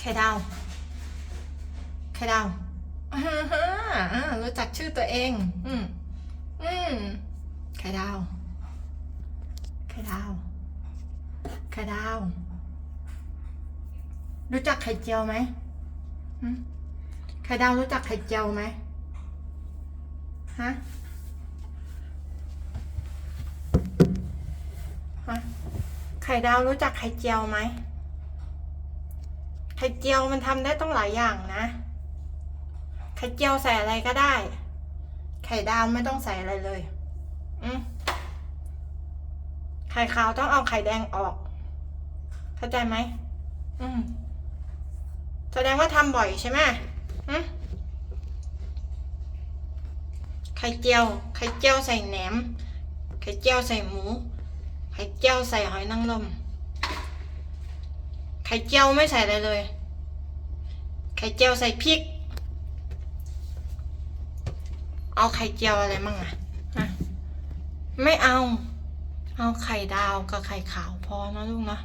ไข่ดาวไข่ดาวอ่าฮะอ่ารู้จักชื่อตัวเอง อืมอืมไข่ดาวไข่ดาวไข่ดาว รู้จักไข่เจียวไหมหึไข่ดาวรู้จักไข่เจียวไหมฮะฮะไข่ดาวรู้จักไข่เจียวไหม ไข่เจียวมันทำได้ต้องหลายอย่างนะ ไข่เจียวใส่อะไรก็ได้ ไข่ดาวไม่ต้องใส่อะไรเลย อืมไข่ขาวต้องเอาไข่แดงออก เข้าใจไหม อืม แสดงว่าทำบ่อยใช่ไหมอืมไข่เจียว ไข่เจียวใส่แหนม ไข่เจียวใส่หมู ไข่เจียวใส่หอยนางรม ข่เจียวไม่ใส่อะไรเลย ไข่เจียวใส่พริก เอาไข่เจียวอะไรมั่งอะฮะไม่เอา เอาไข่ดาวกับไข่ขาวพอนะลูกนะ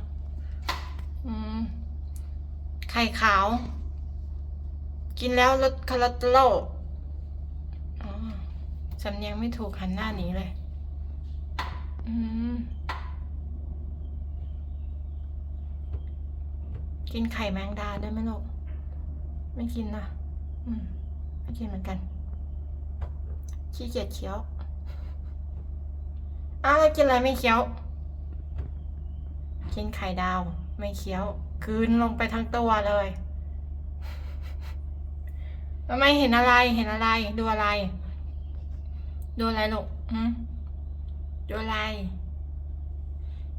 อืม ไข่ขาว กินแล้วลดคอเลสเตอรอลอ๋อสำเนียงไม่ถูกหันหน้าหนีเลย อืม กินไข่แมงดาได้ไหมลูกไม่กินนะอืมไม่กินเหมือนกันขี้เกียจเคี้ยวอ้าวกินอะไรไม่เคี้ยว กินไข่ดาวไม่เคี้ยวกลืนลงไปทั้งตัวเลยทำไมเห็นอะไรเห็นอะไร ดูอะไร ดูอะไรลูกหืมดูอะไร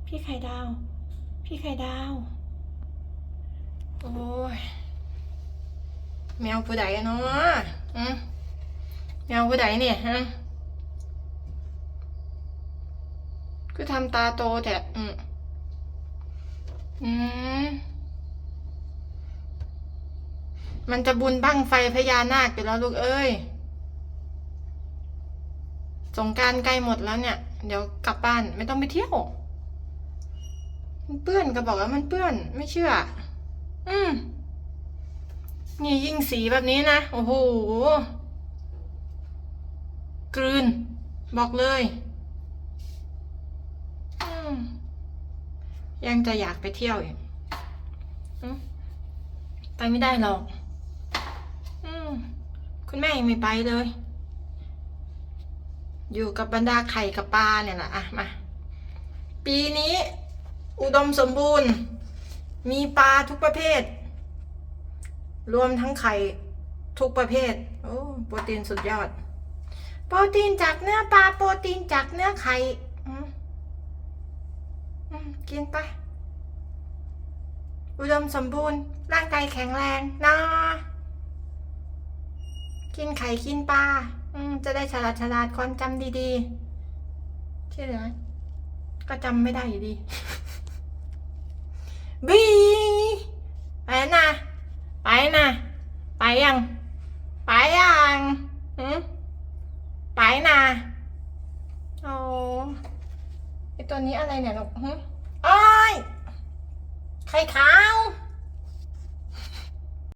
พี่ไข่ดาว พี่ไข่ดาว โอ้ย แมวผู้ใดเนาะอืมแมวผู้ใดเนี่ยฮะคือทำตาโตแต่อืมอืมมันจะบุญบั้งไฟพญานาคอยู่แล้วลูกเอ้ย สงการใกล้หมดแล้วเนี่ย เดี๋ยวกลับบ้านไม่ต้องไปเที่ยว มันเปื้อนก็บอกว่ามันเปื้อนไม่เชื่อ อืม นี่ยิ่งสีแบบนี้นะ โอ้โห กลืน บอกเลยยังจะอยากไปเที่ยวอีกไปไม่ได้หรอกอคุณแม่ยังไม่ไปเลย อยู่กับบรรดาไข่กับปลาเนี่ยแหละอะมา ปีนี้ อุดมสมบูรณ์ มีปลาทุกประเภท รวมทั้งไข่ทุกประเภท โอ้โปรตีนสุดยอด โปรตีนจากเนื้อปลาโปรตีนจากเนื้อไข่กินไป อุดมสมบูรณ์ ร่างกายแข็งแรงนะกินไข่กินปลาจะได้ฉลาดฉลาดความจำดีๆที่เหลือก็จำไม่ได้อยู่ดีบีไปนะ ไปนะ ไป ยังไปยังหืมไปนะโอ้ไอตัวนี้อะไรเนี่ยลูกหืมอ้อยไข่ขาว